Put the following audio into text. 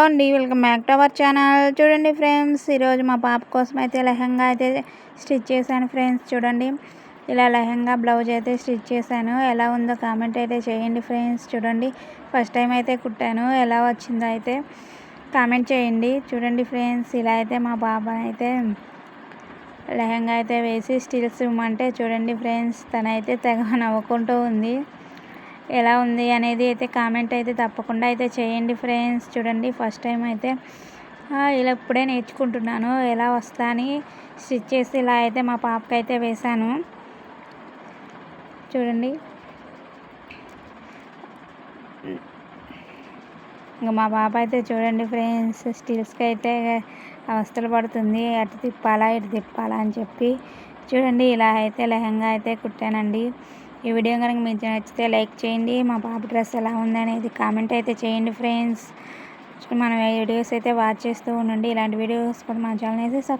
Hello అండి. Welcome back to our channel. చూడండి friends ఈరోజు మా పాప కోసం అయితే లెహంగా అయితే స్టిచ్ చేశాను ఫ్రెండ్స్ చూడండి. ఇలా లెహంగా బ్లౌజ్ అయితే స్టిచ్ చేశాను. ఎలా ఉందో కామెంట్ అయితే చేయండి ఫ్రెండ్స్ చూడండి. ఫస్ట్ టైం అయితే కుట్టాను. ఎలా వచ్చిందో అయితే కామెంట్ చేయండి. చూడండి ఫ్రెండ్స్ ఇలా అయితే మా పాప అయితే లెహంగా అయితే వేసి స్టిల్స్ ఇవ్వమంటే చూడండి ఫ్రెండ్స్ తనైతే తెగ నవ్వుకుంటూ ఉంది. ఎలా ఉంది అనేది అయితే కామెంట్ అయితే తప్పకుండా అయితే చేయండి ఫ్రెండ్స్ చూడండి ఫస్ట్ టైం అయితే ఇలా ఇప్పుడే నేర్చుకుంటున్నాను. ఎలా వస్తా అని స్టిచ్ చేసి ఇలా అయితే మా పాపకి అయితే వేశాను. చూడండి. ఇంకా మా పాప అయితే చూడండి ఫ్రెండ్స్ స్టిల్స్కి అయితే అవస్థలు పడుతుంది. అటు తిప్పాలా ఇటు తిప్పాలా అని చెప్పి చూడండి. ఇలా అయితే లెహంగా అయితే కుట్టానండి. ఈ వీడియో కనుక మీకు నచ్చితే లైక్ చేయండి. మా పాప డ్రెస్ ఎలా ఉందనేది కామెంట్ అయితే చేయండి ఫ్రెండ్స్. మన వీడియోస్ అయితే వాచ్ చేస్తూ ఉండండి ఇలాంటి వీడియోస్ కూడా మా ఛానల్ అయితే సబ్స్క్రైబ్